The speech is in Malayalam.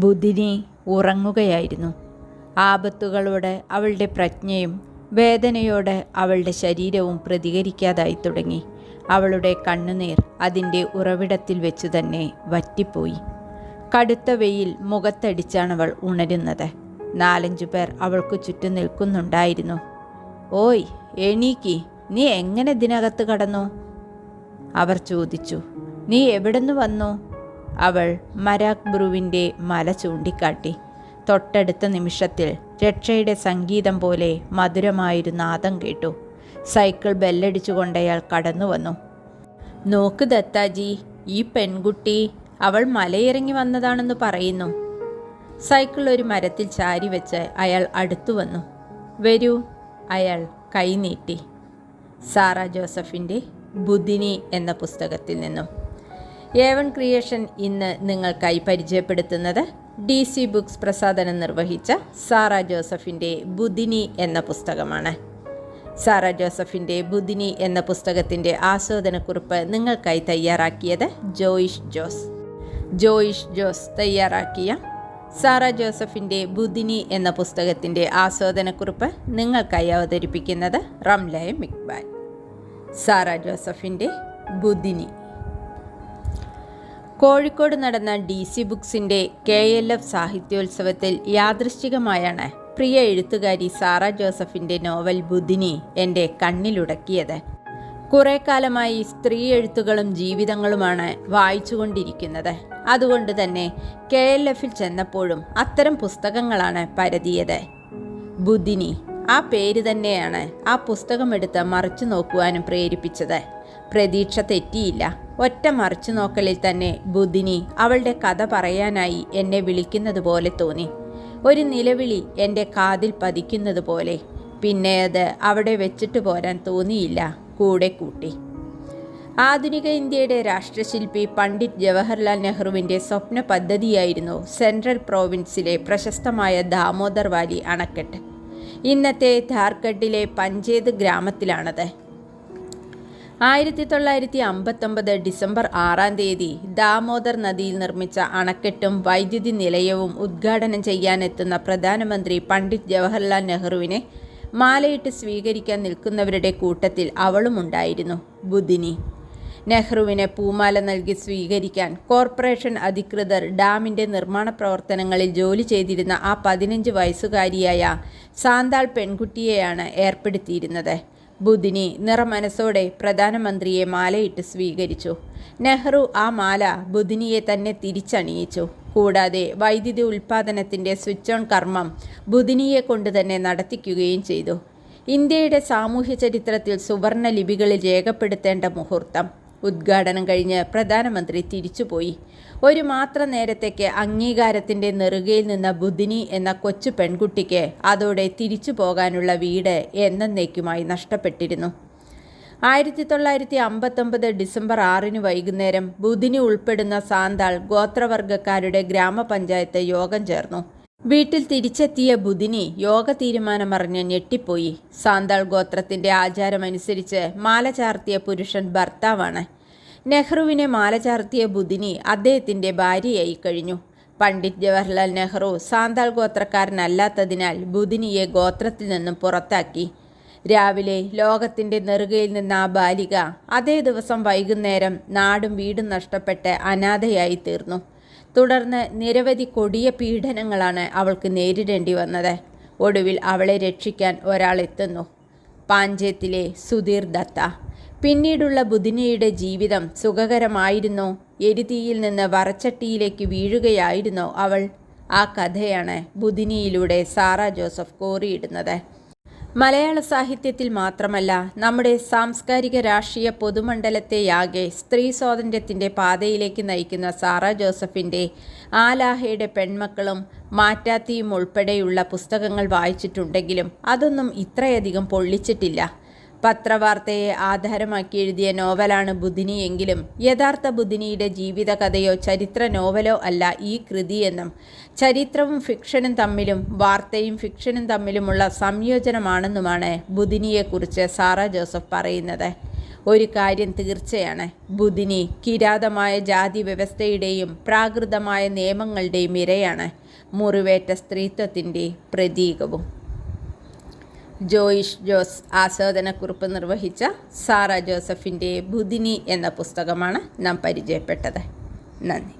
ബുധിനി ഉറങ്ങുകയായിരുന്നു. ആപത്തുകളോടെ അവളുടെ പ്രജ്ഞയും വേദനയോടെ അവളുടെ ശരീരവും പ്രതികരിക്കാതായി തുടങ്ങി. അവളുടെ കണ്ണുനീർ അതിന്റെ ഉറവിടത്തിൽ വെച്ചു തന്നെ വറ്റിപ്പോയി. കടുത്ത വെയിൽ മുഖത്തടിച്ചാണ് അവൾ ഉണരുന്നത്. നാലഞ്ചു പേർ അവൾക്ക് ചുറ്റും നിൽക്കുന്നുണ്ടായിരുന്നു. ഓയ് എണീക്കി. നീ എങ്ങനെ ഇതിനകത്ത് കടന്നു? അവർ ചോദിച്ചു. നീ എവിടുന്ന് വന്നു? അവൾ മരാക് ബ്രുവിന്റെ മല ചൂണ്ടിക്കാട്ടി. തൊട്ടടുത്ത നിമിഷത്തിൽ രക്ഷയുടെ സംഗീതം പോലെ മധുരമായൊരു നാദം കേട്ടു. സൈക്കിൾ ബെല്ലടിച്ചുകൊണ്ട് അയാൾ കടന്നു വന്നു. നോക്ക് ദത്താജി ഈ പെൺകുട്ടി അവൾ മലയിറങ്ങി വന്നതാണെന്ന് പറയുന്നു. സൈക്കിൾ ഒരു മരത്തിൽ ചാരി വെച്ച് അയാൾ അടുത്തു വന്നു. വരൂ അയാൾ കൈനീട്ടി. സാറ ജോസഫിന്റെ ബുദ്ധിനി എന്ന പുസ്തകത്തിൽ നിന്നും. ഏവൺ ക്രിയേഷൻ ഇന്ന് നിങ്ങൾക്കായി പരിചയപ്പെടുത്തുന്നത് ഡി സി ബുക്സ് പ്രസാദനം നിർവഹിച്ച സാറ ജോസഫിന്റെ ബുദ്ധിനി എന്ന പുസ്തകമാണ്. സാറ ജോസഫിന്റെ ബുദ്ധിനി എന്ന പുസ്തകത്തിന്റെ ആസ്വാദനക്കുറിപ്പ് നിങ്ങൾക്കായി തയ്യാറാക്കിയത് ജോയിഷ് ജോസ്. ജോയിഷ് ജോസ് തയ്യാറാക്കിയ സാറ ജോസഫിന്റെ ബുദ്ധിനി എന്ന പുസ്തകത്തിന്റെ ആസ്വാദനക്കുറിപ്പ് നിങ്ങൾക്കായി അവതരിപ്പിക്കുന്നത് റംലയ മിക്ബാൽ. സാറ ജോസഫിന്റെ ബുദ്ധിനി കോഴിക്കോട് നടന്ന ഡി സി ബുക്സിന്റെ കെ എൽ എഫ് സാഹിത്യോത്സവത്തിൽ യാദൃശ്ചികമായാണ് പ്രിയ എഴുത്തുകാരി സാറ ജോസഫിന്റെ നോവൽ ബുദ്ധിനി എന്റെ കണ്ണിലുടക്കിയത്. കുറേ കാലമായി സ്ത്രീ എഴുത്തുകളും ജീവിതങ്ങളുമാണ് വായിച്ചുകൊണ്ടിരിക്കുന്നത്. അതുകൊണ്ട് തന്നെ കെ എൽ എഫിൽ ചെന്നപ്പോഴും അത്തരം പുസ്തകങ്ങളാണ് പരതിയത്. ബുദ്ധിനി ആ പേര് തന്നെയാണ് ആ പുസ്തകമെടുത്ത് മറിച്ചു നോക്കുവാനും പ്രേരിപ്പിച്ചത്. പ്രതീക്ഷ തെറ്റിയില്ല. ഒറ്റ മറിച്ചു നോക്കലിൽ തന്നെ ബുദ്ധിനി അവളുടെ കഥ പറയാനായി എന്നെ വിളിക്കുന്നത് പോലെ തോന്നി. ഒരു നിലവിളി എന്റെ കാതിൽ പതിക്കുന്നത് പോലെ. പിന്നെ അത് അവിടെ വെച്ചിട്ട് പോരാൻ തോന്നിയില്ല. കൂടെ കൂട്ടി. ആധുനിക ഇന്ത്യയുടെ രാഷ്ട്രശില്പി പണ്ഡിറ്റ് ജവഹർലാൽ നെഹ്റുവിന്റെ സ്വപ്ന പദ്ധതിയായിരുന്നു സെൻട്രൽ പ്രോവിൻസിലെ പ്രശസ്തമായ ദാമോദർ വാലി അണക്കെട്ട്. ഇന്നത്തെ ഝാർഖണ്ഡിലെ പഞ്ചേത് ഗ്രാമത്തിലാണത്. ആയിരത്തി തൊള്ളായിരത്തി അമ്പത്തൊമ്പത് ഡിസംബർ ആറാം തീയതി ദാമോദർ നദിയിൽ നിർമ്മിച്ച അണക്കെട്ടും വൈദ്യുതി നിലയവും ഉദ്ഘാടനം ചെയ്യാനെത്തുന്ന പ്രധാനമന്ത്രി പണ്ഡിറ്റ് ജവഹർലാൽ നെഹ്റുവിനെ മാലയിട്ട് സ്വീകരിക്കാൻ നിൽക്കുന്നവരുടെ കൂട്ടത്തിൽ അവളും ഉണ്ടായിരുന്നു ബുദ്ധിനി നെഹ്റുവിനെ പൂമാല നൽകി സ്വീകരിക്കാൻ കോർപ്പറേഷൻ അധികൃതർ ഡാമിന്റെ നിർമ്മാണ പ്രവർത്തനങ്ങളിൽ ജോലി ചെയ്തിരുന്ന ആ പതിനഞ്ച് വയസ്സുകാരിയായ സാന്താൾ പെൺകുട്ടിയെയാണ് ഏർപ്പെടുത്തിയിരുന്നത്. ബുധിനി നിറമനസ്സോടെ പ്രധാനമന്ത്രിയെ മാലയിട്ട് സ്വീകരിച്ചു. നെഹ്റു ആ മാല ബുധിനിയെ തന്നെ തിരിച്ചണിയിച്ചു. കൂടാതെ വൈദ്യുതി ഉൽപ്പാദനത്തിന്റെ സ്വിച്ച് ഓൺ കർമ്മം ബുധിനിയെ കൊണ്ട് തന്നെ നടത്തിക്കുകയും ചെയ്തു. ഇന്ത്യയുടെ സാമൂഹ്യ ചരിത്രത്തിൽ സുവർണ ലിപികളിൽ രേഖപ്പെടുത്തേണ്ട മുഹൂർത്തം ഉദ്ഘാടനം കഴിഞ്ഞ് പ്രധാനമന്ത്രി തിരിച്ചുപോയി. ഒരു മാത്ര നേരത്തേക്ക് അംഗീകാരത്തിന്റെ നെറുകയിൽ നിന്ന ബുധിനി എന്ന കൊച്ചു പെൺകുട്ടിക്ക് അതോടെ തിരിച്ചു പോകാനുള്ള വീട് എന്നേക്കുമായി നഷ്ടപ്പെട്ടിരുന്നു. ആയിരത്തി തൊള്ളായിരത്തി അമ്പത്തൊമ്പത് ഡിസംബർ ആറിന് വൈകുന്നേരം ബുധിനി ഉൾപ്പെടുന്ന സാന്താൾ ഗോത്രവർഗക്കാരുടെ ഗ്രാമപഞ്ചായത്ത് യോഗം ചേർന്നു. വീട്ടിൽ തിരിച്ചെത്തിയ ബുധിനി യോഗ തീരുമാനമറിഞ്ഞ് ഞെട്ടിപ്പോയി. സാന്താൾ ഗോത്രത്തിന്റെ ആചാരമനുസരിച്ച് മാല ചാർത്തിയ പുരുഷൻ ഭർത്താവാണ്. നെഹ്റുവിനെ മാല ചാർത്തിയ ബുധിനി അദ്ദേഹത്തിന്റെ ഭാര്യയായി കഴിഞ്ഞു. പണ്ഡിറ്റ് ജവഹർലാൽ നെഹ്റു സാന്താൾ ഗോത്രക്കാരനല്ലാത്തതിനാൽ ബുധിനിയെ ഗോത്രത്തിൽ നിന്നും പുറത്താക്കി. രാവിലെ ലോകത്തിന്റെ നെറുകയിൽ നിന്ന് ആ ബാലിക അതേ ദിവസം വൈകുന്നേരം നാടും വീടും നഷ്ടപ്പെട്ട് അനാഥയായി തീർന്നു. തുടർന്ന് നിരവധി കൊടിയ പീഡനങ്ങളാണ് അവൾക്ക് നേരിടേണ്ടി വന്നത്. ഒടുവിൽ അവളെ രക്ഷിക്കാൻ ഒരാൾ എത്തുന്നു. പാഞ്ചേത്തിലെ സുധീർ ദത്ത. പിന്നീടുള്ള ബുധിനിയുടെ ജീവിതം സുഖകരമായിരുന്നോ. എരുതിയിൽ നിന്ന് വറച്ചട്ടിയിലേക്ക് വീഴുകയായിരുന്നോ അവൾ. ആ കഥയാണ് ബുധിനിയിലൂടെ സാറ ജോസഫ് കോറിയിടുന്നത്. മലയാള സാഹിത്യത്തിൽ മാത്രമല്ല നമ്മുടെ സാംസ്കാരിക രാഷ്ട്രീയ പൊതുമണ്ഡലത്തെയാകെ സ്ത്രീ സ്വാതന്ത്ര്യത്തിന്റെ പാതയിലേക്ക് നയിക്കുന്ന സാറ ജോസഫിന്റെ ആലാഹയുടെ പെൺമക്കളും മാറ്റാത്തിയും ഉൾപ്പെടെയുള്ള പുസ്തകങ്ങൾ വായിച്ചിട്ടുണ്ടെങ്കിലും അതൊന്നും ഇത്രയധികം പൊള്ളിച്ചിട്ടില്ല. പത്രവാർത്തയെ ആധാരമാക്കി എഴുതിയ നോവലാണ് ബുധിനി എങ്കിലും യഥാർത്ഥ ബുധിനിയുടെ ജീവിതകഥയോ ചരിത്ര നോവലോ അല്ല ഈ കൃതിയെന്നും ചരിത്രവും ഫിക്ഷനും തമ്മിലും വാർത്തയും ഫിക്ഷനും തമ്മിലുമുള്ള സംയോജനമാണെന്നുമാണ് ബുധിനിയെക്കുറിച്ച് സാറ ജോസഫ് പറയുന്നത്. ഒരു കാര്യം തീർച്ചയാണ്. ബുധിനി കിരാതമായ ജാതി വ്യവസ്ഥയുടെയും പ്രാകൃതമായ നിയമങ്ങളുടെയും ഇരയാണ്. മുറിവേറ്റ സ്ത്രീത്വത്തിന്റെ പ്രതീകവും. ജോയിഷ് ജോസ് ആസ്വാദനക്കുറിപ്പ് നിർവഹിച്ച സാറ ജോസഫിന്റെ ബുധിനി എന്ന പുസ്തകമാണ് നാം പരിചയപ്പെട്ടത്. നന്ദി.